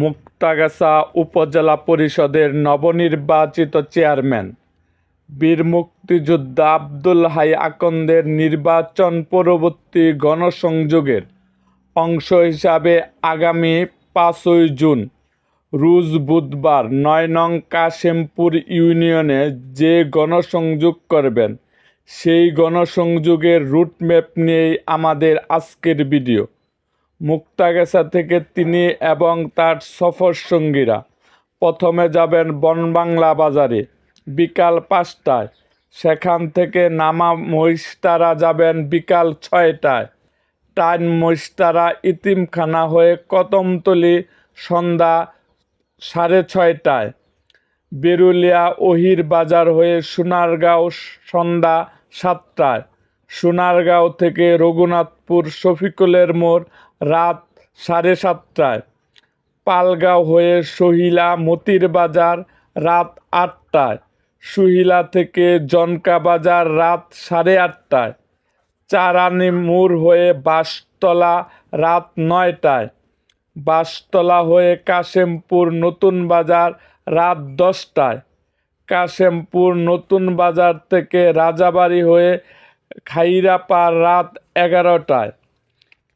মুক্তাগাছা উপজেলা পরিষদের নবনির্বাচিত চেয়ারম্যান। বীর মুক্তিযোদ্ধা আব্দুল হাই আকন্দের নির্বাচন পরবর্তী গণসংযোগের অংশ হিসাবে আগামী পাঁচই জুন, রুজ বুধবার নয় নং কাশেমপুর ইউনিয়নে যে গণসংযোগ করবেন, সেই গণসংযোগের রুটম্যাপ নিয়েই আমাদের আজকের ভিডিও। মুক্তাগাছা থেকে তিনি এবং তার সফর সঙ্গীরা প্রথমে যাবেন বনবাংলা বাজারে। বিকাল পাঁচটায়। সেখান থেকে নামা মহিষতারা যাবেন বিকাল ছয়টায়। টাইন মহিষতারা ইতিমখানা হয়ে কদমতলি সন্ধ্যা সাড়ে ছয়টায়। বেরুলিয়া ওহির বাজার হয়ে সোনারগাঁও সন্ধ্যা সাতটায়। সোনারগাঁও থেকে রঘুনাথপুর শফিকুলের মোড় রাত সাড়ে সাতটায়। পালগাঁও হয়ে সহিলা মতির বাজার রাত আটটায়। সুহিলা থেকে জনকা বাজার রাত সাড়ে আটটায়। চারানি মোড় হয়ে বাসতলা রাত নয়টায়। বাসতলা হয়ে কাশেমপুর নতুন বাজার রাত দশটায়। কাশেমপুর নতুন বাজার থেকে রাজাবাড়ি হয়ে খাইরাপাড় রাত এগারোটায়।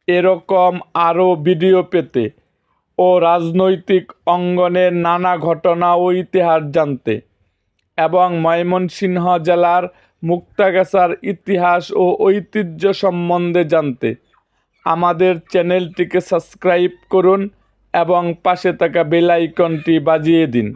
এরকম আরও ভিডিও পেতে ও রাজনৈতিক অঙ্গনের নানা ঘটনা ও ইতিহাস জানতে এবং ময়মনসিংহ জেলার মুক্তাগাছার ইতিহাস ও ঐতিহ্য সম্বন্ধে জানতে। আমাদের চ্যানেলটিকে সাবস্ক্রাইব করুন এবং পাশে থাকা বেল আইকনটি বাজিয়ে দিন।